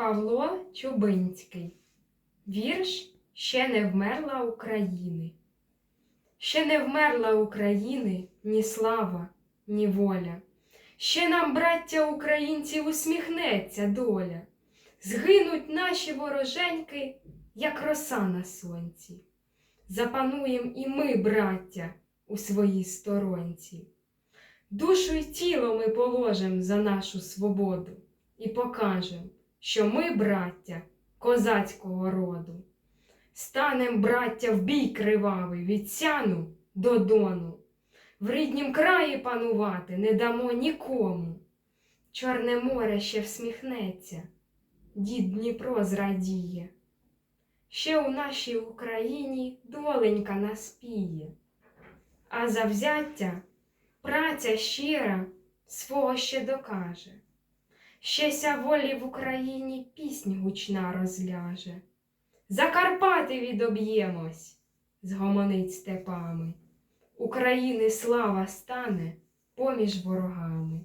Павло Чубинський. Вірш Ще не вмерла України. Ще не вмерла України ні слава, ні воля. Ще нам, браття українців, усміхнеться доля. Згинуть наші вороженьки, як роса на сонці. Запануєм і ми, браття, у своїй сторонці. Душу й тіло ми положим за нашу свободу і покажем, що ми, браття, козацького роду. Станем, браття, в бій кривавий від сяну до дону. В ріднім краї панувати не дамо нікому. Чорне море ще всміхнеться, дід Дніпро зрадіє. Ще у нашій Україні доленька наспіє, а завзяття, праця щира свого ще докаже. Ще ся волі в Україні пісня гучна розляже. За Карпати відоб'ємось, згомонить степами. України слава стане поміж ворогами.